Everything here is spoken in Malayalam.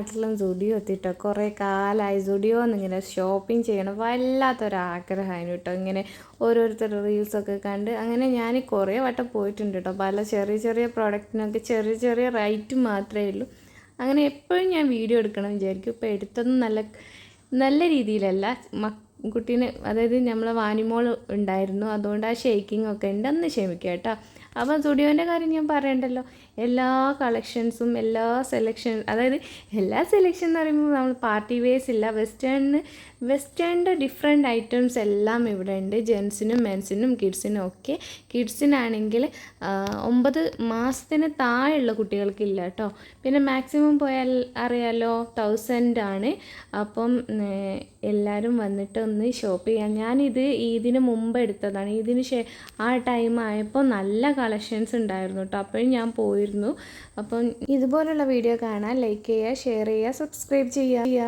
നാട്ടിലും സുഡിയോ എത്തിട്ടോ. കുറേ കാലമായി സുഡിയോ എന്നിങ്ങനെ ഷോപ്പിംഗ് ചെയ്യണം. വല്ലാത്തൊരാഗ്രഹമായിരുന്നു കേട്ടോ. ഇങ്ങനെ ഓരോരുത്തരുടെ റീൽസൊക്കെ കണ്ട് അങ്ങനെ ഞാൻ കുറേ വട്ടം പോയിട്ടുണ്ട് കേട്ടോ. പല ചെറിയ ചെറിയ പ്രോഡക്റ്റിനൊക്കെ ചെറിയ ചെറിയ റേറ്റ് മാത്രമേ ഉള്ളൂ. അങ്ങനെ എപ്പോഴും ഞാൻ വീഡിയോ എടുക്കണം വിചാരിക്കും. ഇപ്പോൾ എടുത്തതും നല്ല നല്ല രീതിയിലല്ല. കുട്ടീനെ അതായത് നമ്മളെ വാനിമോൾ ഉണ്ടായിരുന്നു. അതുകൊണ്ട് ആ ഷേക്കിംഗ് ഒക്കെ ഉണ്ട്. അന്ന് കേട്ടോ. അപ്പോൾ സ്റ്റുഡിയോന്റെ കാര്യം ഞാൻ പറയണ്ടല്ലോ. എല്ലാ കളക്ഷൻസും എല്ലാ സെലക്ഷൻ അതായത് എല്ലാ സെലക്ഷൻ എന്ന് പറയുമ്പോൾ നമ്മൾ പാർട്ടി വേസ് ഇല്ല. വെസ്റ്റേണിന് വെസ്റ്റേണിന്റെ ഡിഫറെന്റ് ഐറ്റംസ് എല്ലാം ഇവിടെ ഉണ്ട്. ജെൻസിനും മെൻസിനും കിഡ്സിനും ഒക്കെ. കിഡ്സിനാണെങ്കിൽ ഒമ്പത് മാസത്തിന് താഴെയുള്ള കുട്ടികൾക്കില്ല കേട്ടോ പിന്നെ മാക്സിമം പോയാൽ അറിയാലോ തൗസൻഡ് ആണ്. അപ്പം എല്ലാവരും വന്നിട്ട് ഒന്ന് ഷോപ്പ് ചെയ്യാം. ഞാനിത് ഇതിന് മുമ്പ് എടുത്തതാണ്. ഇതിന് ആ ടൈം ആയപ്പോൾ നല്ല കളക്ഷൻസ് ഉണ്ടായിരുന്നു കേട്ടോ അപ്പോഴും ഞാൻ പോയിരുന്നു. അപ്പം ഇതുപോലുള്ള വീഡിയോ കാണാൻ ലൈക്ക് ചെയ്യുക ഷെയർ ചെയ്യുക സബ്സ്ക്രൈബ് ചെയ്യുക.